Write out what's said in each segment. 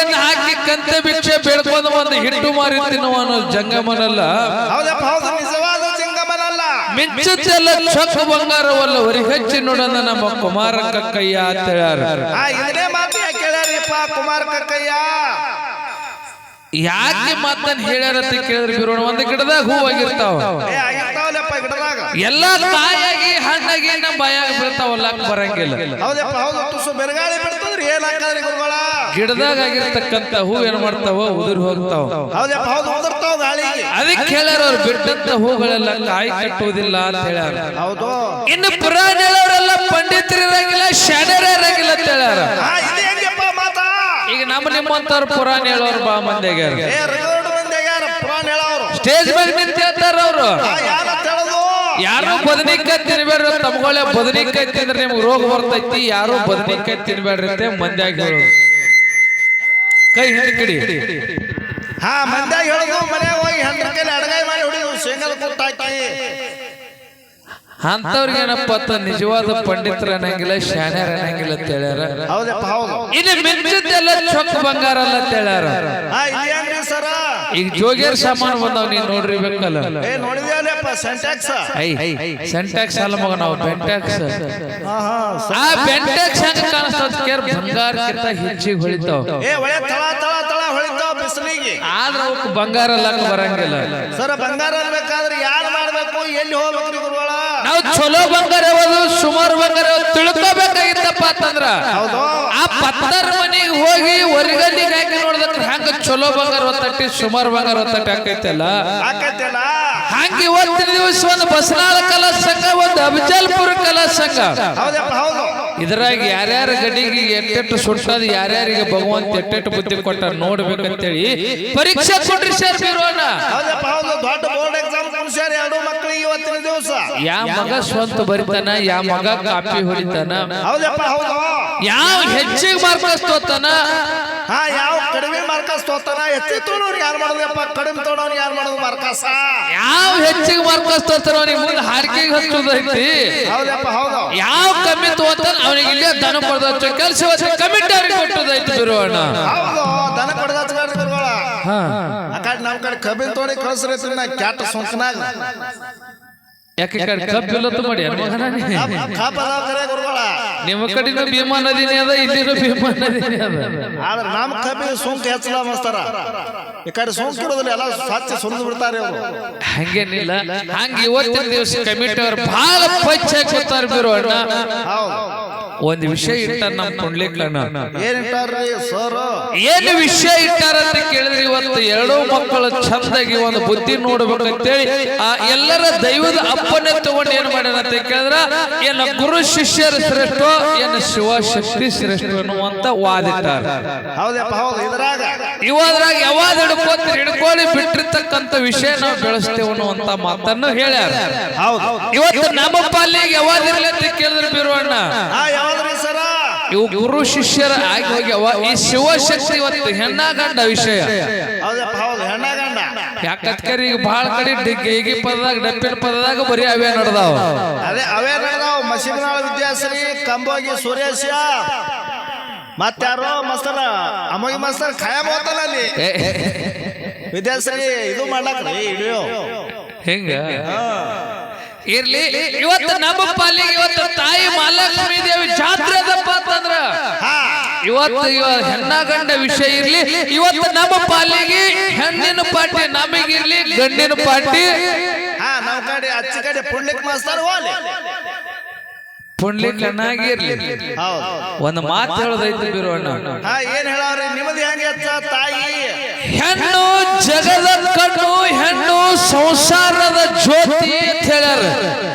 ಗೋಣಿಗೆಯನ್ನು ಹಾಕಿ ಕಂತೆ ಭಿಕ್ಷೆ ಬೆಳ್ಕೊಂಡು ಒಂದು ಹಿಟ್ಟು ಮಾರಿ ತಿನ್ನುವ ಜಂಗಮನಲ್ಲ. ಹೌದಪ್ಪ ಹೌದು ನಿಜವಾದ ಜಂಗಮನಲ್ಲ. ಮಿಂಚುತ್ತೆಲ್ಲ ಚೊಕ್ಕ ಬಂಗಾರವಲ್ಲ ಹೊರಿ ಹಚ್ಚಿ ನೋಡೋಣ ನಮ್ಮ ಕುಮಾರ ಕಕ್ಕಯ್ಯ ಅಂತ ಹೇಳ್ಯಾರ. ಆ ಇದನ್ನೇ ಮಾತು ಯಾಕೆ ಕುಮಾರ ಕಕ್ಕಯ್ಯ ಯಾಕೆ ಮಾತನ್ನ ಹೇಳ್ಯಾರ ಅಂತ ಕೇಳಿದ್ರೆ ಬಿರೋಣ ಒಂದ್ ಗಿಡದಾಗ ಆಗಿರ್ತಾವಲ್ಲಪ್ಪ ಗಿಡದಾಗ. ಎಲ್ಲಾ ಕಾಯಾಗಿ ಹಣ್ಣಾಗಿ ನಮ್ಮ ಬಾಯಾಗಿ ಬೀಳ್ತಾವಲ್ಲ ಬರಂಗಿಲ್ಲ. ಹೌದಪ್ಪ ಹೌದು ಬಿಡ್ತದ್ರಿ ಏನ್ ಗುರುಗಳ? ಗಿಡದಾಗ ಆಗಿರ್ತಕ್ಕಂತ ಹೂ ಏನ್ ಮಾಡ್ತಾವ ಉದುರಿ ಹೋಗ್ತಾವ. ಹೌದಪ್ಪ ಹೌದು ಉದುರ್ತಾವ ಗಾಳಿಗೆ ಅದಕ್ಕೆ ಹೇಳ್ಯಾರ ಅವ್ರು ಬಿಟ್ಟಂತ ಹೂಗಳೆಲ್ಲ ಕಾಯಿ ಕಟ್ಟುವುದಿಲ್ಲ ಅಂತ ಹೇಳ್ಯಾರ. ಹೌದು. ಇನ್ನು ಪುರಾಣ ಹೇಳೋರೆಲ್ಲ ಪಂಡಿತರು ಇರಂಗಿಲ್ಲ ಶಾಣರ ಇರಂಗಿಲ್ಲ ಅಂತ ಹೇಳ್ಯಾರ. ಆ ಇದು ಹೆಂಗಪ್ಪ ಮಾತಾ? ಈಗ ನಮ್ಮ ನಿಮ್ಮಂತವ್ರು ಪುರಾಣ ಹೇಳೋರು ಬಾ ಮಂದಿಗೆ ಏ ರಗಡ ಮಂದಿ ಪುರಾಣ ಸ್ಟೇಜ್ ಮೇಲೆ ನಿಂತ ಹೇಳ್ತಾರ ಅವ್ರು. ಆ ಯಾರ ಹೇಳೋದು ಯಾರು ಬದನಿಕಾಯಿ ತಿನ್ಬೇಡ್ರಿ ತಮ್ಗೊಳ್ಳೆ ಬದನಿಕಾಯಿ ತಿಂದ್ರೆ ನಿಮ್ಗೆ ರೋಗ ಬರ್ತೈತಿ ಯಾರು ಬದನಿಕಾಯಿ ತಿನ್ಬೇಡ್ರಿ ಅಂತ ಮಂದ್ಯಾಗ ಹೇಳೋದು. ಕೈ ಹಿಂದೆ ಕಿಡಿ. ಹಾ ಮಂದ ಹೇಳೋ ಮನೆ ಹೋಗಿ ಹೆಂಡ್ರ ಕೈಲಿ ಅಡಗಾಯಿ ಮಾಡಿ ಹೊಡಿದು ಸಿಂಗಲ್ ಕೊಟ್ಟಾಯ್ತಾಯಿ ಅಂತವ್ರಿಗೇನಪ್ಪ ಅಂತ ನಿಜವಾದ ಪಂಡಿತರ ಅನ್ನಂಗಿಲ್ಲ ಶಾಣ್ಯರ ಅನ್ನಂಗಿಲ್ಲ ಅಂತ ಹೇಳ್ಯಾರ. ಹೌದಪ್ಪ ಹೌದು. ಇದು ಮಿಂಚಿದ್ದೆಲ್ಲ ಚೊಕ್ಕ ಬಂಗಾರ ಅಲ್ಲ ಅಂತ ಹೇಳ್ಯಾರ. ಹಾ ಇದು ಹೆಂಗ್ರಿ ಸರ? ಈಗ ಜೋಗಿಯರ್ ಸಾಮಾನು ಬಂದವ್ ನೀನ್ ನೋಡ್ರಿ ಬೇಕಲ್ಲ. ಏ ನೋಡಿದ್ಯಾಲಪ್ಪ ಸೆಂಟ್ಯಾಕ್ಸ್ ಐ ಸೆಂಟ್ಯಾಕ್ಸ್ ಅಲ್ಲ ಮಗ ನಾವು ಬೆಂಟ್ಯಾಕ್ಸ್ ಹಾ ಹಾ ಆ ಬೆಂಟ್ಯಾಕ್ಸ್ ಹೆಂಗ ಕಾಣಿಸ್ತದ ಕೇರ್ ಬಂಗಾರಕ್ಕಿಂತ ಹೆಚ್ಚಿಗೆ ಹೊಳಿತಾವ. ಏ ಒಳ್ಳೆ ತಳ ತಳ ತಳ ಹೊಳಿತಾವ ಬಿಸಿಲಿಗೆ. ಆದ್ರ ಅವಕ್ಕೆ ಬಂಗಾರ ಲಂಗ ಬರಂಗಿಲ್ಲ. ಸರ ಬಂಗಾರ ಅನ್ಬೇಕಾದ್ರೆ ಯಾರು ಮಾಡ್ಬೇಕು? ಎಲ್ಲಿ ಹೋಗ್ಬೇಕು ಗುರುಗಳ? ನಾವು ಚಲೋ ಬಂಗಾರ ಯಾವುದು ಸುಮಾರು ಬಂಗಾರ ತಿಳ್ಕೊಬೇಕಾಗಿತ್ತಪ್ಪ ಅಂತಂದ್ರ ಹೌದು. ಆ ಪತ್ತರ ಮನೆಗೆ ಹೋಗಿ ಹೊರಗಲ್ಲಿಗೆ ಹಾಕಿ ನೋಡಿದ್ರೆ ಹಂಗ ಚಲೋ ಬಂಗಾರ ಒತ್ತಟ್ಟಿ ಸುಮಾರು ಬಂಗಾರ ಒತ್ತಟ್ಟಿ ಹಾಕೈತಲ್ಲ ಹಾಕೈತಿಲ್ಲ ಹಂಗ ಇವತ್ತಿನ ದಿವಸ ಒಂದು ಬಸನಾಳ ಕಲಾ ಸಂಘ ಒಂದು ಅಫಜಲ್ಪುರ ಕಲಾ ಸಂಘ ಇದ್ರಾಗ ಯಾರ್ಯಾರ ಗಡಿಗೆ ಎಟ್ಟೆಟ್ಟು ಸುಟ್ಟದ ಯಾರ್ಯಾರಿಗೆ ಭಗವಂತ ಎಟ್ಟೆಟ್ಟು ಬುದ್ಧಿ ಕೊಟ್ಟ ನೋಡ್ಬೇಕಂತೇಳಿ ಪರೀಕ್ಷೆ ಕೊಟ್ರಿ ಸರ್ ಬಿರೋಣ. ದೊಡ್ಡ ಬೋರ್ಡ್ ಎಕ್ಸಾಮ್ ಕುಡಿಸ್ಯಾರ ಎರಡು ಮಕ್ಕಳಿಗೆ ಇವತ್ತಿನ ದಿವಸ ಯಾವ ಮಗ ಸ್ವಂತ ಬರಿತಾನ ಯಾವ ಮಗ ಕಾಪಿ ಹೊಡಿತಾನ? ಯಾವ ಹೆಚ್ಚಿಗೆ ಮಾರ್ಕಸ್ ತೋತಾನ? ಹಾ ಯಾವ ಕಡಿಮೆ ಮಾರ್ಕಸ್ ತೋತಾನ ಹೆಚ್ಚಿ ತೊಗೊಳೋರು ಯಾರು ಮಾಡೋದಪ್ಪ ಕಡಿಮೆ ತೊಗೊಳೋರು ಯಾರು ಮಾಡೋದು ಮಾರ್ಕಸ? ಯಾವ ಹೆಚ್ಚಿಗೆ ಮಾರ್ಕಸ್ ತೋತಾನ ಅವನಿಗೆ ಮುಂದೆ ಹಾರಿಕೆಗೆ ಹಚ್ಚೋದೈತಿ? ಹೌದಪ್ಪ ಹೌದು. ಯಾವ ಕಮ್ಮಿ ತೋತಾನ ಅವನಿಗೆ ಇಲ್ಲೇ ದನ ಕೊಡದ ಕೆಲಸ ಕಮಿಟಿ ಅವ್ರಿಗೆ ಕೊಟ್ಟದೈತಿ ಹೌದು ದನ ಕೊಡದ ಗುರುಗಳ. ಆ ಕಡೆ ನಮ್ ಕಡೆ ಕಬ್ಬಿನ ತೋಡಿ ಕಳ್ಸ್ರಿ ನಾ ಕ್ಯಾಟ ಸೊಂಕನಾಗ. ಯಾಕೆ ಮಾಡಿ ಕರೆ ಗುರುಗಳ ನಿಮ್ಮ ಕಡೆನೂ ಭೀಮಾ ನದಿನೇ ಅದ ಇಲ್ಲಿನೂ ಭೀಮಾ ನದಿನೇ ಅದ. ಆದ್ರೆ ನಮ್ ಕಬ್ಬಿ ಸೋಂಕು ಹೆಚ್ಚಲ ಮಸ್ತಾರ. ಈ ಕಡೆ ಸೋಂಕು ಇರೋದಿಲ್ಲ ಎಲ್ಲ ಸ್ವಚ್ಛ ಸುರಿದು ಬಿಡ್ತಾರೆ ಅವರು. ಹಂಗೇನಿಲ್ಲ. ಹಂಗೆ ಇವತ್ತಿನ ದಿವಸ ಕಮಿಟಿ ಅವ್ರು ಬಹಳ ಪಚ್ಚ ಕೂತಾರ ಬಿರೋ ಅಣ್ಣ. ಹೌದು. ಒಂದ್ ವಿಷಯ ಇಟ್ಟ ನಮ್ ಕೊಂಡ್ಲಿಕ್ಕಣ್ಣ ಏನಿಟ್ಟಾರ್ರಿ ಸರ್ ಏನು ವಿಷಯ ಇಟ್ಟಾರ ಅಂತ ಕೇಳಿದ್ರೆ ಇವತ್ತು ಎರಡೂ ಮಕ್ಕಳು ಚಂದಾಗಿ ಒಂದು ಬುದ್ಧಿ ನೋಡ್ಬೇಕಂತೇಳಿ ಆ ಎಲ್ಲರ ದೈವದ ಅಪ್ಪನೇ ತಗೊಂಡು ಏನ್ ಅಂತ ಕೇಳಿದ್ರ ಏನ ಗುರು ಶಿಷ್ಯರ ಶ್ರೇಷ್ಠ ಏನ ಶಿವಶಕ್ತಿ ಶ್ರೇಷ್ಠ ಅನ್ನುವಂತ ವಾದಿಟ್ಟಾರ ಇವಾದ್ರಾಗ ಯಾವಾಗ ಹಿಡ್ಕೋತೀರಿ ಹಿಡ್ಕೊಳ್ಳಿ ಬಿಟ್ಟಿರ್ತಕ್ಕಂಥ ವಿಷಯ ನಾವು ಬೆಳೆಸ್ತೇವೆ ಅನ್ನುವಂತ ಮಾತನ್ನು ಹೇಳ್ಯಾರ. ಹೌದು. ಇವತ್ತು ನಮ್ಮ ಪಾಲಿಗೆ ಯಾವಾಗ ಕೇಳಿದ್ರೆ ಬಿರುವಣ್ಣ? ಇವು ಗುರು ಶಿಷ್ಯರ ಆಗಿ ಹೋಗಿ ಈ ಶಿವಶಕ್ತಿ ಇವತ್ತು ಹೆಣ್ಣ ಗಂಡ ವಿಷಯ ಯಾಕತ್ಕರಿ ಈಗ ಬಹಳ ಕಡೆ ಡಿಗ್ಗಿ ಪದದಾಗ ಡಪ್ಪಿನ ಪದದಾಗ ಬರೀ ಅವೇ ನಡೆದಾವ. ಅದೇ ಅವೇ ನಡೆದಾವ. ಮಸೀಬನಾಳ ವಿದ್ಯಾಶ್ರೀ ಕಂಬೋಗಿ ಸುರೇಶ ಮತ್ತಾರೋ ಮಸ್ತರ ಅಮ್ಮಗಿ ಮಸ್ತರ್ ಖಾಯಂ ಹೋತಲ್ಲ ಅಲ್ಲಿ. ವಿದ್ಯಾಶ್ರೀ ಇದು ಮಾಡ್ಲಕ್ರಿ ವಿಡಿಯೋ ಹೆಂಗ? ಇರ್ಲಿ ಇವತ್ತು ನಮ್ಮ ಪಾಲಿಗೆ ಇವತ್ತು ತಾಯಿ ಮಹಾಲಕ್ಷ್ಮಿ ದೇವಿ ಜಾತ್ರೆ ಅದಪ್ಪ ಅಂತಂದ್ರ. ಹಾ. ಇವತ್ತು ಹೆಣ್ಣ ಗಂಡ ವಿಷಯ ಇರ್ಲಿ. ಇವತ್ತು ನಮ್ಮ ಪಾಲಿಗೆ ಹೆಣ್ಣಿನ ಪಾಟಿ ನಮಗಿರ್ಲಿ. ಗಂಡಿನ ಪಾಟಿ ಹಾ ನಮ್ ಕಡೆ ಅಚ್ಚ ಕಡೆ ಪುಣ್ಯಕ್ ಮಾಸ್ತರ್ ಹೋಲಿ ಪುಂಡ್ಲಿ ಚೆನ್ನಾಗಿರ್ಲಿ ಹೌದು. ಒಂದು ಮಾತು ಹೇಳೋದೈತಿ ಬಿರೋಣ ಹಾ ಏನ್ ಹೇಳವ್ರಿ ನಿಮ್ಮದು ಹೆಂಗೆ ತಾಯಿ ಹೆಣ್ಣು ಜಗದ ಕಣ್ಣು ಹೆಣ್ಣು ಸಂಸಾರದ ಜ್ಯೋತಿ ಅಂತ ಹೇಳ್ಯಾರ.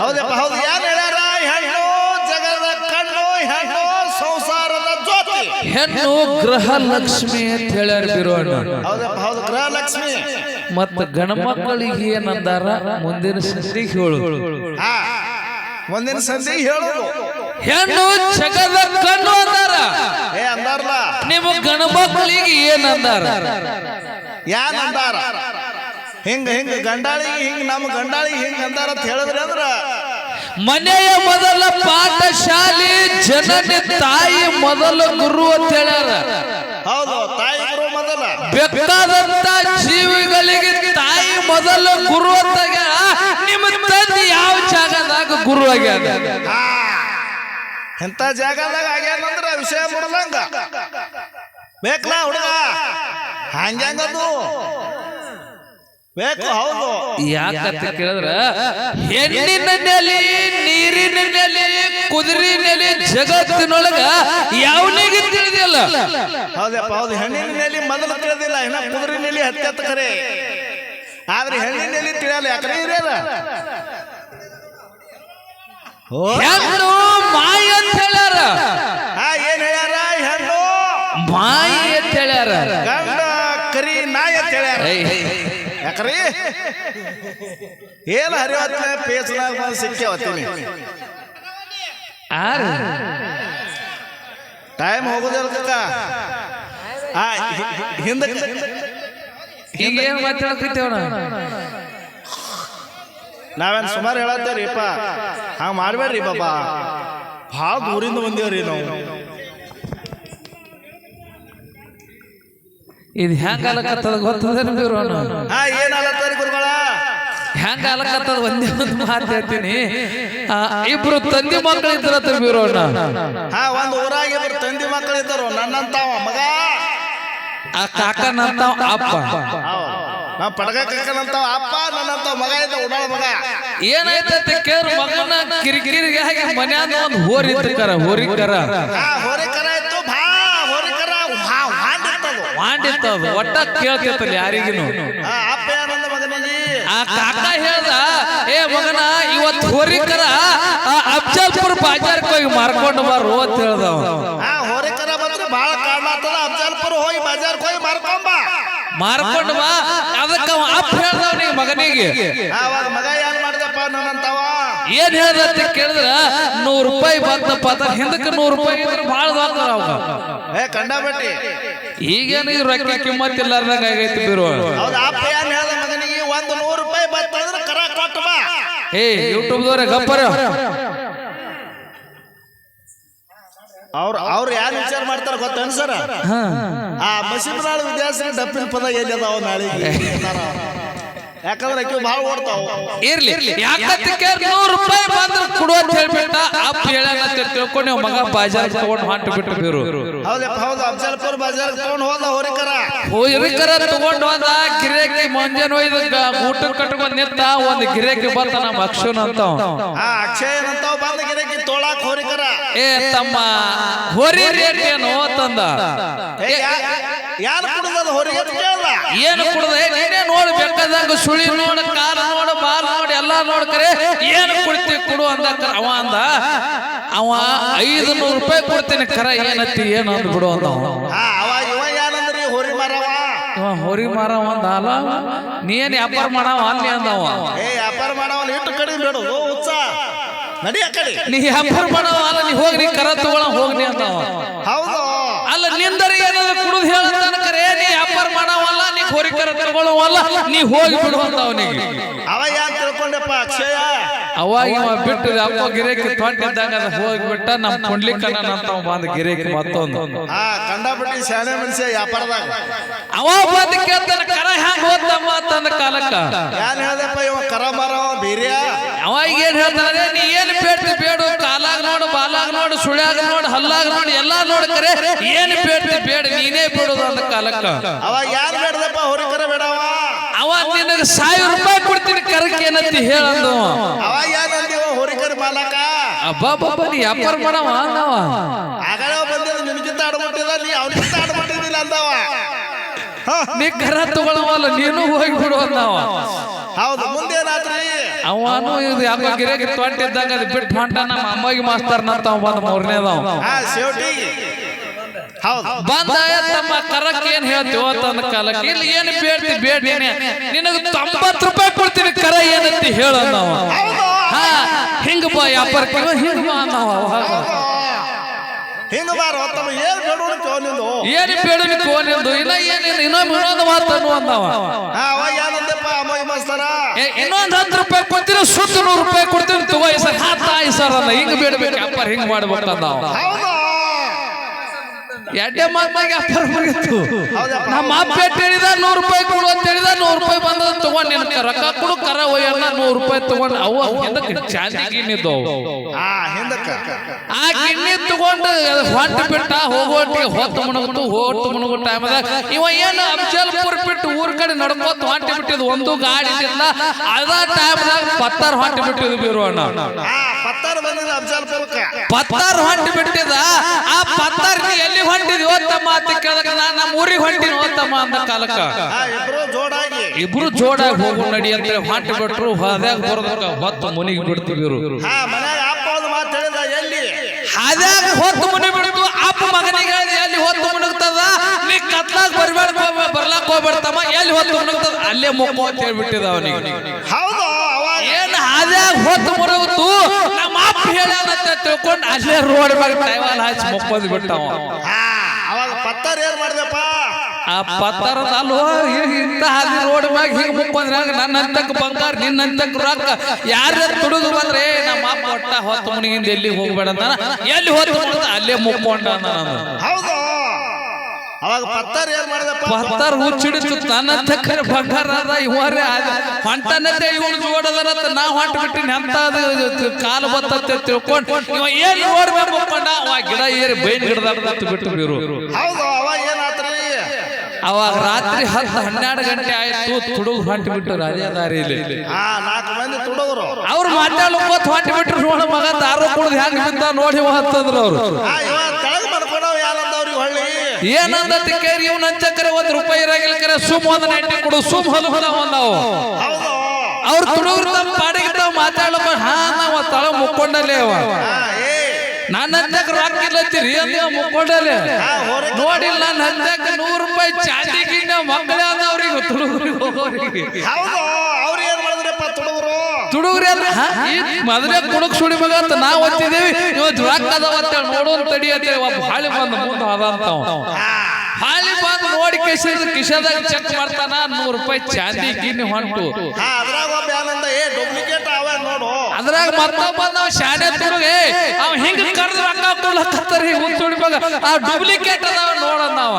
ಹೌದಪ್ಪ ಹೌದು. ಏನ್ ಹೇಳ್ಯಾರ? ಹೆಣ್ಣು ಜಗದ ಕಣ್ಣು ಹೆಣ್ಣು ಸಂಸಾರದ ಜ್ಯೋತಿ. ಹೆಣ್ಣು ಗೃಹ ಲಕ್ಷ್ಮಿ ಅಂತ ಹೇಳ್ಯಾರ ಬಿರೋಣ ಹೌದಪ್ಪ ಹೌದು. ಗೃಹಲಕ್ಷ್ಮಿ. ಮತ್ತ ಗಣಮಕ್ಕಳಿಗೆ ಏನಂದಾರ? ಮುಂದಿನ ಸಂಧಿಗೆ ಹೇಳು. ಮುಂದಿನ ಸಂಧಿ ಹೇಳು. ಹೆಣ್ಣು ಜಗದ ಕಣ್ಣು ಅಂದಾರ. ಏ ನಿಮ್ಮ ಗಣಮಕ್ಕಳಿಗೆ ಏನಂದಾರ? ಯಾನ್ ಅಂದಾರ? ಹಿಂಗ ಹಿಂಗ ಗಂಡಾಳಿ ಹಿಂಗ ನಮ್ಮ ಗಂಡಾಳಿ ಹಿಂಗ ಅಂದಾರ ಅಂತ ಹೇಳಿದ್ರೆ ಅಂದ್ರ? ಮನೆಯ ಮೊದಲ ಪಾಠಶಾಲೆ ಜನನಿ ತಾಯಿ ಮೊದಲ ಗುರು ಅಂತ ಹೇಳ್ಯಾರ. ಹೌದು ತಾಯಿ ಗುರು ಬೇಕಾದಂತ ಜೀವಿಗಳಿಗೆ ತಾಯಿ ಮೊದಲ ಗುರು ಅಂತ ನಿಮ್ಮ ತಂದೆ ಯಾವ ಜಾಗದಾಗ ಗುರು ಆಗ್ಯಾದ ಎಂತ ಜಾಗದಾಗ ಆಗ್ಯಾನಂದ್ರ ವಿಷಯ ಮಾಡಲಂಗ. ಬೇಕಲ್ಲ ಹುಡುಗ? ಹಂಗಂಗದು. ಬೇಕು ಹೌದು. ಯಾಕಂತ ಕೇಳಿದ್ರ? ಹೆಣ್ಣಿನ ನೆಲೆ ನೀರಿನ ನೆಲೆ ಕುದುರೆ ನೆಲೆ ಜಗತ್ತಿನೊಳಗ ಯಾವನಿಗೆ ತಿಳಿದಿಲ್ಲ? ಹೌದಪ್ಪ ಹೌದು. ಹೆಣ್ಣಿನ ನೆಲೆ ಮೊದಲು ತಿಳಿದಿಲ್ಲ. ಇನ್ನ ಕುದುರೆ ನೆಲೆ ಹತ್ತತ್ತ ಕರೆ. ಆದ್ರೆ ಹೆಣ್ಣಿನ ನೆಲೆ ತಿಳಿಯಲ್ಲ. ಯಾಕಂದ್ರೆ ಇರಲ್ಲ. ಓ. ಹೆಣ್ಣು ಮಾಯ ಅಂತ ಹೇಳ್ಯಾರ. ಆ ಏನ್ ಹೇಳ್ಯಾರ? ಹೆಣ್ಣು. ಮಾಯಿ ಅಂತ ಹೇಳ್ಯಾರ. ಗಂಡ. ಕರಿ ನಾಯಿ ಹೇಳ್ಯಾರ. ಯಾಕ್ರಿ? ಏನ್ ಹರಿವತ್ತ ಪೇಸ್ನಾಗ ಬಂದು ಸಿಕ್ಕೇವತ್ತೀನಿ ಟೈಮ್ ಹೋಗುದಿಲ್ಲ ಕಕ್ಕ ಆ ಹಿಂದಕ್ಕೆ. ಏನ್ ನಾವೇನು ನಾವೇನ್ ಸುಮಾರು ಹೇಳತ್ತೇವ್ರಿಪ್ಪ ಹಂಗ ಮಾಡ್ಬೇಡ್ರಿ ಬಾಬಾ. ಭಾಳ ದೂರಿಂದ ಬಂದೇವ್ರಿ ನಾವು. ಇದು ಹೆಂಗ ಅಲಕತ್ತದ ಗೊತ್ತದೇನು ಬೀರೋಣ ಹಾ ಏನ್ ಅಲ್ಲತ್ತಾರಿ ಗುರುಗಳ? ಹೆಂಗ ಅಲಕತ್ತದ ಒಂದೇ ಒಂದು ಮಾತು ಹೇಳ್ತೀನಿ. ಆ, ಇಬ್ರು ತಂದೆ ಮಕ್ಕಳು ಇದ್ರತ್ತ ಬೀರೋಣ ಹಾ ಒಂದು ಊರಾಗ ಇಬ್ರು ತಂದಿ ಮಕ್ಕಳು ಇದ್ದರು. ನನ್ನಂತಾವ ಮಗ. ಆ ಕಾಕನಂತ ಅಪ್ಪ. ನಾವ್ ಪಡಗ ಕಾಕನಂತಾವ ಅಪ್ಪ ನನ್ನಂತಾವ ಮಗ ಇದ್ದ ಉಡಾಳ ಮಗ. ಏನಾಯ್ತಂತೆ ಕೇರ್ ಮಗನ ಕಿರಿಕಿರಿಗೆ ಹಾಗೆ ಮನ್ಯಾಗ ಒಂದು ಹೋರಿ ಕರ ಹೋರಿ ಕರ ಹಾ ಹಾಂಡಿತ್ತದು ಮಾಡಿತ್ತದ ಒಟ್ಟ ಕೇಳ್ತಿತ್ತಲ್ಲ ಯಾರಿಗೂ ಅಪ್ಪ ಏನಂದ ಮಗನಿಗೆ? ಆ ಕಾಕ ಹೇಳ್ದ ಏ ಮಗನ ಇವತ್ತು ಹೋರಿಕರ ಆ ಅಫ್ಜಲ್ಪುರ ಬಾಜಾರ್ಗೆ ಹೋಗಿ ಮಾರ್ಕೊಂಡು ಬಾರು ಅಂತ ಹೇಳ್ದ ಹೋರಿಕರ ಬಂದ್ರೆ ಬಹಳ ಕಾರಣ ಆಗ್ತದ ಅಫ್ಜಲ್ಪುರ ಹೋಗಿ ಬಜಾರ್ಗೆ ಹೋಗಿ ಮಾರ್ಕೊಂಬ ಮಾರ್ಕೊಂಡು ಬಾ ಅದಕ್ಕ ಅಪ್ಪ ಹೇಳ್ದವ ನೀ ಮಗನಿಗೆ. ಅವಾಗ ಮಗ ಏನ್ ಹೇಳ್ದಂತ ಕೇಳಿದ್ರ? ನೂರ್ ರೂಪಾಯಿ ಬಂತಪ್ಪ ಅದ ಹಿಂದಕ್ಕೆ ನೂರ್ ರೂಪಾಯಿ ಇದ್ರೆ ಭಾಳ ಅವಾಗ ಏ ಕಂಡಬಿಟ್ಟಿ ಈಗೇನು ಈ ರೊಕ್ಕ ಕಿಮ್ಮತ್ ಇಲ್ಲಾರ್ದಂಗ ಆಗೈತಿ ಬಿರು ಹೌದು ಅಪ್ಪ ಏನ್ ಹೇಳ್ದ ಮಗನಿಗೆ ಒಂದು ನೂರು ರೂಪಾಯಿ ಬತ್ತಂದ್ರೆ ಕರ ಕೊಟ್ಟು ಬಾ. ಏ ಯೂಟ್ಯೂಬ್ದವ್ರೆ ಗಪ್ಪರ ಅವ್ರು ಅವ್ರು ಯಾರು ವಿಚಾರ ಮಾಡ್ತಾರ ಗೊತ್ತೇನು ಸರ್? ಆ ಮಸೀಬ್ನಾಳ ವಿದ್ಯಾರ್ಥಿ ಡಪ್ಪಿನ ಪದ ಎಲ್ಲಿ ಅದಾವ ನಾಳೆಗೆ ಯಾಕಂದ್ರೆ ಅಕ್ಕಿ ಭಾಳ ಓಡ್ತಾವ. ಇರ್ಲಿ ಯಾಕಂತ ಕೇಳಿ ರೂಪಾಯಿ ಬಂದ್ರೆ ಕೊಡು ಅಂತ ಹೇಳ್ಬಿಟ್ಟ ಅಪ್ಪ ಹೇಳಲ್ಲ ಅಂತ ತಿಳ್ಕೊಂಡು ಇವ್ ಮಗ ಬಾಜಾರ್ ತಗೊಂಡು ಹೊಂಟು ಬಿಟ್ಟು ಬೀರು ಹೌದಪ್ಪ ಹೌದು ಅಫ್ಜಲ್ಪುರ್ ಬಜಾರ್ ತಗೊಂಡು ಹೋದ ಹೋರಿಕರ. ಹೋರಿಕರ ತಗೊಂಡು ಹೋದ ಗಿರೇಕಿ ಮುಂಜಾನೆ ಒಯ್ದ ಊಟ ಕಟ್ಕೊಂಡ್ ನಿಂತ ಒಂದು ಗಿರೇಕಿ ನಮ್ಮ ಅಕ್ಷನ್ ಅಂತ ಆ ಅಕ್ಷಯ ಏನಂತಾವ ಬಂದ ಗಿರಕಿ ತೋಳಾಕ್ ಹೋರಿಕರ. ಏ ತಮ್ಮ ಹೋರಿ ರೇಟ್ ಏನು ತಂದ? ಯಾರು ಕುಡ್ದದ ಹೋರಿಗೆ ಏನು ಕುಡ್ದ? ನೀನೇ ನೋಡಿ ಬೇಕಾದಾಗ ಸುಳಿ ನೋಡ ಕಾಲ ನೋಡ ಬಾಲ ನೋಡಿ ಎಲ್ಲ ನೋಡ್ಕರೆ. ಏನು ಕುಡ್ತಿ ಕೊಡು ಅಂದ ಅವ ಅಂದ. ಅವ ಐದು ನೂರು ರೂಪಾಯಿ ಕೊಡ್ತೀನಿ ಕರ ಏನತ್ತಿ ಏನು ಅಂದ್ ಬಿಡು ಅಂದ ಅವ. ಹಾ ಅವ ಇವ ಹೋರಿ ಮರವ ಒಂದ ಅಲ್ಲ. ನೀ ಏನ್ ವ್ಯಾಪಾರ ಮಾಡವ ಅಲ್ಲಿ ಅಂದವ ಏ ವ್ಯಾಪಾರ ಮಾಡವ ಇಟ್ಟು ಕಡಿಮೆ ಬೇಡ ಓ ಉತ್ಸ ನಡಿಯ ನೀ ವ್ಯಾಪಾರ ಮಾಡವ ಅಲ್ಲ ನೀ ಹೋಗಿ ನೀ ಕರ ತಗೊಳ ಹೋಗಿ ನೀ ಅಂದವ ಹೌದು. ಅಲ್ಲ ನಿಂದರಿ ಏನಾದ್ರು ಕುಡಿದು ವ್ಯಾಪಾರ ಮಾಡವಲ್ಲ ತಗೊಳ್ಳುವಲ್ಲ ನೀ ಹೋಗಿ ಬಿಡುವಂತ ಅವನಿಗೆ. ಅವ ಯಾನ್ ತಿಳ್ಕೊಂಡೆಪ್ಪ ಅಕ್ಷಯ? ಅವಾಗ ಇವ ಬಿಟ್ಟು ಅಪ್ಪ ಗಿರೇಕಿ ತೊಂಟಿದ್ದಾಗ ಅದ ಹೋಗ್ಬಿಟ್ಟ ನಮ್ ಕುಂಡ್ಲಿಕ್ಕನ ಅಂತ ಬಂದ ಗಿರೇಕಿ ಮತ್ತೊಂದು. ಕಂಡಬಿಟ್ಟು ಶಾಣೆ ಮನುಷ್ಯ ವ್ಯಾಪಾರದಾಗ. ಅವ ಬಂದು ಕೇಳ್ತಾನ ಕರ ಹ್ಯಾಂಗ ಹೋದಮ್ಮ ಅಂತಂದ ಕಾಲಕ್ಕ. ಯಾನ್ ಹೇಳ್ದಪ್ಪ ಇವ ಕರ ಮರ ಬೇರೆ ಅವಾಗ ಏನ್ ಹೇಳ್ತಾನೆ ನೀ ಏನ್ ಬೇಡ್ತಿ ಸುಳ್ಯಾಗ ನೋಡಿ ಹಲ್ಲಾಗ ನೋಡಿ ಎಲ್ಲಾ ನೋಡಿ ಕರೆ ಏನ್ ಬೇಡ ಬೇಡ ನೀನೇ ಬಿಡುದು ಅಂತ ಕಾಲಕ್ಕ. ಅವ ಯಾರು ಬೇಡದಪ್ಪ? ಹೋರಿಕರ ಬೇಡವ ಅವ. ನಿನಗ ಸಾವಿರ ರೂಪಾಯಿ ಕೊಡ್ತೀನಿ ಕರಕ್ಕೆ ಏನಂತಿ ಹೇಳಂದು ಅವ ಏನಂದಿವ ಹೋರಿಕರ ಮಾಲಕ. ಅಬ್ಬಾ ಬಾಬಾ ನೀ ವ್ಯಾಪಾರ ಮಾಡವ ಅಂದವ. ಆಗಲೇ ನಿನ್ನ ನಿನಗಿಂತ ಆಡ್ಬಿಟ್ಟಿದ ನೀ ಅವನಿಗಿಂತ ಆಡ್ಬಿಟ್ಟಿದ್ದಿಲ್ಲ ಅಂದವ. ನೀ ಕರ ತಗೊಳ್ಳುವಲ್ಲ ನೀನು ಹೋಗಿ ಬಿಡು ಅಂದವ. ಹೌದು ಮುಂದೇನಾದ್ರಿ? ಅವನು ಇದು ಯಾಕೋ ಗಿರೇಕಿ ತೊಂಟಿದ್ದಾಗ ಅದು ಬಿಟ್ಟು ಹೊಂಟ ನಮ್ಮ ಅಮ್ಮಗೆ ಮಾಸ್ತರ್ನಂತ ಅವ ಬಂದ ಮೂರನೇದವ ಹಾ ಸೇವಟಿ ಹೌದು. ಬಂದ ತಮ್ಮ ಕರಕ್ಕೆ ಏನ್ ಹೇಳ್ತೀವ ತನ್ನ ಕಾಲಕ್ಕೆ ಇಲ್ಲಿ ಏನು ಬೇಡ್ತಿ ಬೇಡ ನಿನಗೆ ತೊಂಬತ್ತು ರೂಪಾಯಿ ಕೊಡ್ತೀನಿ ಕರ ಏನಂತ ಹೇಳು ನಾವು ಹೌದು. ಹಾ ಹಿಂಗ ಬಾ ವ್ಯಾಪಾರಕ್ಕೆ ಹಿಂಗ ಬಾ ನಾವು ಅವಾಗ. ಹಿಂಗ ಬಾರ ತಮ್ಮ ಏನ್ ಏನು ಇನ್ನೊಂದು ಇನ್ನೊಂದು ಮಾತನ್ನು ಅಂದವ. ಹಾ ಅವ ಏನಂದಪ್ಪ ಅಮ್ಮ ಮಸ್ತಾರ ಏ, ಇನ್ನೊಂದ್ ಹತ್ತು ರೂಪಾಯಿ ಕೊಡ್ತೀನಿ ಸುತ್ತ ನೂರು ರೂಪಾಯಿ ಕೊಡ್ತೀನಿ ತಗೋ ಸರ್ ಸರ್ ಹಿಂಗ್ ಬೇಡಬೇಕು ವ್ಯಾಪಾರ ಹಿಂಗ ಮಾಡ್ಬೇಕು ಅಂದವ ಹೌದು. ಎಡ್ಡೆ ಮಾತಾಗ ವ್ಯಾಪಾರ ಮುಗಿತು ನಮ್ಮ ಅಪ್ಪ ಹೇಳಿದ ನೂರು ರೂಪಾಯಿ ಕೊಡು ಅಂತ ಹೇಳಿದ ನೂರು ರೂಪಾಯಿ ಬಂದದ ತಗೊಂಡ್ ನಿನ್ ರೊಕ್ಕ ಕೊಡು ಕರ ಒಯ್ಯಣ್ಣ ನೂರು ರೂಪಾಯಿ ತಗೊಂಡ್ ಅವ ಹಿಂದಕ್ಕೆ ಚಾಂದಿ ಗಿಣ್ಣಿದ್ದು ಆ ಗಿಣ್ಣಿ ತಗೊಂಡು ಹೊಂಟ ಬಿಟ್ಟ ಹೋಗೋಟಿಗೆ ಹೊತ್ತು ಮುಣಗುಟ್ಟು ಹೊತ್ತು ಮುಣಗು ಟೈಮದಾಗ ಇವ ಏನು ಅಫಜಲ್ಪುರ್ ಬಿಟ್ಟು ಊರ್ ಕಡೆ ನಡ್ಕೋತ ಹೊಂಟಿ ಬಿಟ್ಟಿದ್ ಒಂದು ಗಾಡಿದಿಂದ ಅದ ಟೈಮ್ದಾಗ ಪತ್ತಾರ್ ಹೊಂಟಿ ಬಿಟ್ಟಿದ್ ಬೀರೋಣ ಪತ್ತಾರ ಬಂದಿಲ್ಲ ಅಫಜಲ್ಪುರಕ್ಕ ಪತ್ತಾರ್ ಹೊಂಟಿ ಬಿಟ್ಟಿದ. ಆ ಪತ್ತಾರ್ ನೀ ಎಲ್ಲಿ ಹೊಂಟಿದ್ವಿ ಓದ್ತಮ್ಮ ಅಂತ ಕೇಳಕ ನಾ ನಮ್ಮ ಊರಿಗೆ ಹೊಂಟಿನಿ ಓದ್ತಮ್ಮ ಅಂತ ಕಾಲಕ್ಕ. ಇಬ್ರು ಜೋಡಾಗಿ. ಇಬ್ರು ಜೋಡಾಗಿ ಹೋಗು ನಡಿ ಅಂತ ಹೊಂಟಿ ಬಿಟ್ರು ಹದ್ಯಾಗ ಬರೋದಕ್ಕ ಹೊತ್ತು ಮುನಿಗೆ ಬಿಡ್ತೀವಿ ಹಾ ಮನ್ಯಾಗ ಅಪ್ಪ ಒಂದು ಮಾತು ಹೇಳಿದ ಎಲ್ಲಿ? ಅದ್ಯಾಗ ಹೊತ್ತು ಮುನಿ ಬಿಡ್ತು ಅಪ್ಪ ಮಗನಿಗೆ ಹೇಳಿದ ಎಲ್ಲಿ ಹೊತ್ತು ಮುಣಗ್ತದ ನೀ ಕತ್ಲಾಗ ಬರ್ಬೇಡ ಬರ್ಲಾಕ್ ಹೋಗ್ಬಿಡ್ತಮ್ಮ ಎಲ್ಲಿ ಹೊತ್ತು ಮುಣಗ್ತದ ಅಲ್ಲೇ ಮುಕ್ಕು ಅಂತ ಹೇಳ್ಬಿಟ್ಟಿದ ಅವನಿಗೆ. ಏನ್ ಅದ್ಯಾಗ ಹೊತ್ತು ಮುಣಗುತ್ತು ನಮ್ಮ ಅಪ್ಪ ಹೇಳ್ಯಾನ ಅಂತ ತಿಳ್ಕೊಂಡು ಅಲ್ಲೇ ರೋಡ್ ಮ್ಯಾಗ ಟೈವಲ್ ಹಚ್ಚಿ ಮುಪ್ಪದ್ ಬಿಟ್ಟವ. ಅವಾಗ ಪತ್ತಾರ ಏನ್ ಮಾಡ್ದಪ್ಪ? ಆ ಪತ್ತರದ ಅಲ್ವೋ ಇಂತ ಹಾದಿ ರೋಡ್ ಮ್ಯಾಗ ಹಿಂಗ ಮುಕ್ಕೊಂದ್ರಾಗ ನನ್ನ ಅಂತಕ್ ಬಂಗಾರ ನಿನ್ನ ಅಂತಕ್ ರೊಕ್ಕ. ಯಾರ ತುಡುದು ಬಂದ್ರೆ ನಮ್ಮ ಅಪ್ಪ ಒಟ್ಟ ಹೊತ್ತು ಮುನಿಗಿಂದ ಎಲ್ಲಿ ಹೋಗ್ಬೇಡ ಎಲ್ಲಿ ಮುನಿದ ಅಲ್ಲೇ ಮುಕ್ಕೊಂಡ ನಾನು. ಹೌದು. ಅವಾಗ ಪತ್ತಾರ ಏನ್ ಮಾಡಿದಪ್ಪ? ಪತ್ತಾರ ಹುಚ್ಚಿಡಿತು ನನ್ನ ತಕ್ಕರೆ ಬಂಗಾರ ಅದ ಇವರೇ ಹೊಂಟನತೆ ಇವನು ಜೋಡದನತ್ತ ನಾ ಹೊಂಟ ಬಿಟ್ಟಿನಿ ಅಂತ ಅದು ಕಾಲು ಬತ್ತತ್ತೆ ತಿಳ್ಕೊಂಡು ಇವ ಏನ್ ರೋಡ್ ಮ್ಯಾಗ ಅವ ಗಿಡ ಏರಿ ಬೈನ್ ಗಿಡದಾಗ ಹತ್ತು ಬಿಟ್ಟು ಬೀರು. ಹೌದು ಅವಾಗ ಏನಾತ್ರಿ ಅವಾಗ ರಾತ್ರಿ ಹತ್ತು ಹನ್ನೆರಡು ಗಂಟೆ ಆಯ್ತು ತುಡುಗು ಹೊಂಟಿ ಬಿಟ್ಟು ಅದೇ ದಾರಿಯಲ್ಲಿ ಹಾ ನಾಲ್ಕು ಮಂದಿ ತುಡುಗರು. ಅವ್ರು ಮಾತಾಡ್ಕೋತ ಹೊಂಟಿ ಬಿಟ್ರು ನೋಡ ಮಗ ದಾರು ಕುಡ್ದು ಹೆಂಗ್ ಬಿದ್ದ ನೋಡಿ ಹತ್ತಂದ್ರು ಅವ್ರು ಆ ಇವ ತೆಳಗ್ ಮಾಡ್ಕೊಂಡವ್ ಯಾರಂದವ್ರಿ ಹೊಳ್ಳಿ ಏನಂದತಿ ಕೇರಿ ಇವ್ ನಂಚಕರೆ ಒಂದ್ ರೂಪಾಯಿ ಇರಾಗಿಲ್ಲ ಕರೆ ಸುಮ್ ಒಂದ್ ನೆಟ್ಟಿ ಕೊಡು ಸುಮ್ ಹೊಲ ಹೊಲ ಹೌದು ಅವ್ರ ತುಡುಗ್ರು ತಮ್ಮ ಪಾಡಿಗೆ ತಾವ್ ಮಾತಾಡ್ಲಪ್ಪ ಹಾ ನಾವ್ ತಳ ಮುಕ್ಕೊಂಡಲ್ಲೇ ಅವ. ನನ್ನ ಹಂತಕ್ ರೊಕ್ಕ ಇಲ್ಲತ್ತೀರಿ ಅಂತ ಮುಕ್ಕೊಂಡಲ್ಲೇ? ನೋಡಿಲ್ಲ ನನ್ನ ಹಂತಕ್ ನೂರು ರೂಪಾಯಿ ಚಾಟಿಗಿಂತ ಮಕ್ಕಳೇ ಅವ್ರಿಗೆ ತುಡುಗ್ರಿಗೆ ಹೋಗೋರಿಗೆ. ತುಡುಗರು ಅಂದ್ರೆ ಮೊದಲೇ ಕುಣಕ್ ಸುಡಿ ಮಗ ಅಂತ ನಾವ್ ಒತ್ತಿದೇವಿ ಇವತ್ತು ರೊಕ್ಕ ಅದಾವ ಅಂತೇಳಿ ನೋಡೋನ್ ತಡಿ ಅಂತ ಒಬ್ಬ ಹಾಳಿ ಬಂದು ಮುಂದೆ ಅದ ಅಂತ ಹಾ ಹಾಳಿ ಬಂದು ನೋಡಿ ಕಿಶದ ಕಿಶದಾಗ ಚೆಕ್ ಮಾಡ್ತಾನ ನೂರು ರೂಪಾಯಿ ಚಾಂದಿ ಗಿನ್ನಿ ಹೊಂಟು. ಹಾ ಅದ್ರಾಗ ಒಬ್ಬ ಏನಂದ ಏ ಡೂಪ್ಲಿಕೇಟ್ ಅವ ನೋಡು. ಅದ್ರಾಗ ಮತ್ತೊಬ್ಬ ಬಂದವ ಶಾನೆ ತುಡುಗೆ ಅವ ಹಿಂಗ ಕರೆದು ರೊಕ್ಕ ಕೊಡ್ಲಕತ್ತಾರಿ ಹುಚ್ಚುಡಿ ಮಗ? ಆ ಡೂಪ್ಲಿಕೇಟ್ ಅದಾವ ನೋಡೋಣ ಅವ.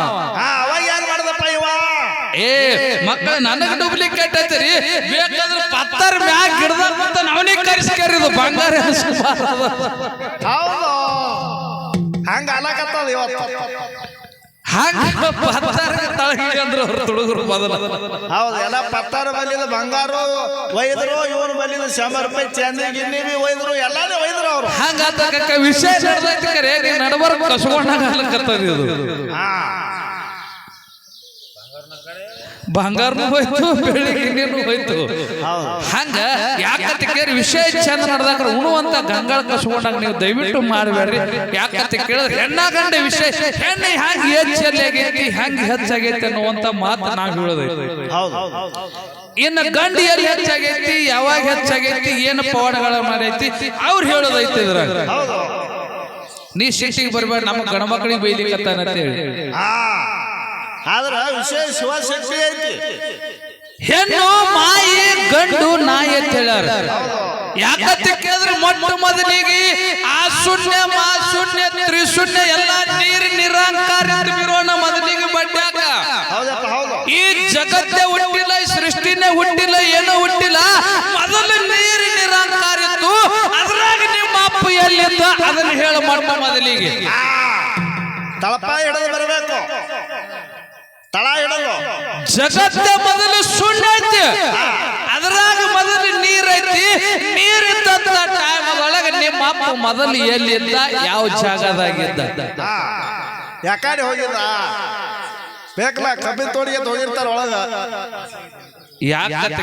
ಏ ಮಕ್ಕಳ ನನಗ ಡೂಪ್ಲಿಕೇಟ್ ರೀ. ಬೇಕಾದ್ರೆ ಪತ್ತರ್ ಮ್ಯಾಗ ಹಿಡ್ದ ಅಂತ ಅವನಿಗೆ ಕರೆಸಿ ಕರೀದು ಬಂಗಾರ. ಹೌದು. ಹಂಗ ಅಲಕತ್ತದ ಇವತ್ತು. ಹಂಗ ಪತ್ತರ ತಳಗಿ ಅಂದ್ರ ಅವ್ರ ತುಡುಗರು ಮೊದಲ. ಹೌದು ಎಲ್ಲ ಪತ್ತಾರ ಬಲ್ಲಿದ ಬಂಗಾರ ಒಯ್ದ್ರು ಇವನು ಬಲ್ಲಿದ ಶಂಬರ್ ರೂಪಾಯಿ ಚಂದಿ ಗಿನ್ನಿ ಬಿ ಒಯ್ದ್ರು ಎಲ್ಲಾನೇ ಒಯ್ದ್ರು ಅವ್ರು. ಹಂಗ ವಿಶೇಷ ವಿಷಯ ನಡೆದೈತಿ ಕರೆ ನೀ ನಡಬರ್ ಕಸ್ಕೊಂಡಾಗ ಆಗ್ಲಕತ್ತದ ಇದು. ಹಾ. ಬಂಗಾರನು ಹೋಯ್ತು ಬೆಳ್ಳಿಗಿನ್ನೇನು ಹೋಯ್ತು. ಹೌದು. ಹಂಗ ಯಾಕಂತ ಕೇಳಿ ವಿಷಯ ಚಂದ ನಡೆದಾಗ ಉಣುವಂತ ಗಂಗಾಳ ಕಸ್ಕೊಂಡಾಗ ನೀವು ದಯವಿಟ್ಟು ಮಾಡಬೇಡ್ರಿ. ಯಾಕಂತ ಕೇಳಿದ್ರೆ ಹೆಣ್ಣ ಗಂಡ ವಿಷಯ ಹೆಣ್ಣೆ ಹ್ಯಾಂಗ ಹೆಚ್ಚಲ್ಲಿ ಆಗೈತಿ ಹೆಂಗ್ ಹೆಚ್ಚಾಗೈತಿ ಅನ್ನುವಂತ ಮಾತು ನಾವು ಹೇಳೋದು ಹೌದು. ಇನ್ನು ಗಂಡ ಎಲ್ಲಿ ಹೆಚ್ಚಾಗೈತಿ ಯಾವಾಗ ಹೆಚ್ಚಾಗೈತಿ ಏನು ಪವಾಡಗಳ ಮಾಡೈತಿ ಅವ್ರು ಹೇಳೋದೈತಿ ಇದ್ರಾಗ. ಹೌದು. ನೀ ಶಿಕ್ಷೆಗೆ ಬರ್ಬೇಡ ನಮ್ಮ ಗಣಮಕ್ಕಳಿಗೆ ಬೈಲಿಕತ್ತಾನ ಅಂತ ಹೇಳಿ. ಆದ್ರ ವಿಷಯ ಶಿವಶಕ್ತಿ ಐತಿ. ಹೆಣ್ಣು ಮಾಯಿ ಗಂಡು ನಾಯಿ ಅಂತ ಹೇಳ್ಯಾರ. ಯಾಕಂತ ಕೇಳಿದ್ರೆ ಮೊಟ್ಟ ಮೊದಲಿಗೆ ಆ ಶೂನ್ಯ ಮಾ ಶೂನ್ಯ ತ್ರಿಶೂನ್ಯ ಎಲ್ಲ ನೀರು ನಿರಂಕಾರ ಬಿರೋಣ ಮೊದಲಿಗೆ ಬಡ್ಡ್ಯಾಕ ಈ ಜಗತ್ತೇ ಹುಟ್ಟಿಲ್ಲ ಈ ಸೃಷ್ಟಿನೇ ಹುಟ್ಟಿಲ್ಲ ಏನೋ ಹುಟ್ಟಿಲ್ಲ. ಮೊದಲು ನೀರು ನಿರಂಕಾರ ಇತ್ತು. ಅದ್ರಾಗ ನಿಮ್ಮ ಅಪ್ಪ ಎಲ್ಲಿದ್ದ? ಅದನ್ನ ಹೇಳ ಮೊಟ್ಟ ಮೊದಲಿಗೆ. ತಳಪ ಹಿಡಿದು ಬರಬೇಕು. ತಳ ಜಗತ್ತ ಮೊದಲು ಸುಣ್ಣ ಐತಿ. ಅದ್ರಾಗ ಮೊದಲು ನೀರ್ ಐತಿ. ನೀರಿದ್ದಂತ ಟೈಮ್ ಒಳಗ ನಿಮ್ಮ ಅಪ್ಪ ಮೊದಲು ಎಲ್ಲಿದ್ದ ಯಾವ ಜಾಗದಾಗಿದ್ದ ಯಾಕಡೆ ಹೋಗಿದ ಬೇಕಲ್ಲ ಕಬ್ಬಿನ ತೋಡಿಗೆ ಹೋಗಿರ್ತಾರ ಒಳಗ. ಯಾಕೆ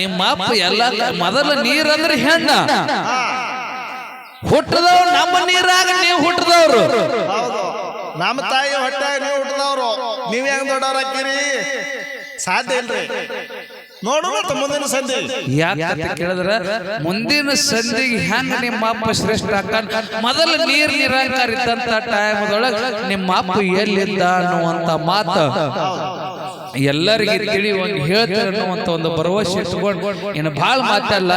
ನಿಮ್ಮ ಅಪ್ಪ ಎಲ್ಲ ಮೊದಲು ನೀರಂದ್ರೆ ಹೆಣ್ಣ. ಹುಟ್ಟದವ್ರು ನಮ್ಮ ನೀರಾಗ ನೀವು ಹುಟ್ಟದವ್ರು. ಹೌದು. ನಮ್ಮ ತಾಯಿ ಹೊಟ್ಟೆ ನೀವು ಹುಟ್ಟಿದವ್ರು. ನೀವ್ ಹೆಂಗ್ ದೊಡ್ಡವ್ರ ಹಾಕಿರಿ? ಸಾಧ್ಯ ಇಲ್ರಿ. ನೋಡು ಮತ್ತೆ ಮುಂದಿನ ಸಂಧಿ ಯಾಕಂತ ಕೇಳಿದ್ರ ಮುಂದಿನ ಸಂಧಿಗೆ ಹೆಂಗ ನಿಮ್ಮ ಅಪ್ಪ ಶ್ರೇಷ್ಠ ಹಾಕಂಡ್ ಮೊದಲು ನೀರ್ ನಿರಾಕಾರ ಇದ್ದಂತ ಟೈಮ್ದೊಳಗ ನಿಮ್ಮ ಅಪ್ಪ ಎಲ್ಲಿದ್ದ ಅನ್ನುವಂತ ಮಾತು ಎಲ್ಲರಿಗೆ ತಿಳಿ ಒಂದು ಹೇಳ್ತಾರೆ ಅನ್ನುವಂತ ಒಂದು ಭರವಸೆ ಇಟ್ಕೊಂಡು ಇನ್ನು ಬಹಳ ಮಾತಲ್ಲ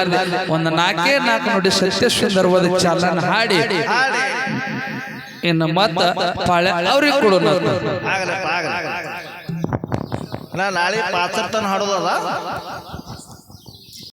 ಒಂದು ನಾಲ್ಕೇ ನಾಲ್ಕು ನೋಡಿ ಸತ್ಯ ಸುಂದರವಾದ ಚಾಲನ ಹಾಡಿ. ಹಾಡಿ. ಇನ್ನು ಮತ್ತ ಪಾಳೆ ಅವ್ರಿಗೆ ಕೊಡು ಆಗಲ್ಲ ನಾ ನಾಳೆ ಪಾಚರ್ತನ ಹಾಡೋದದ?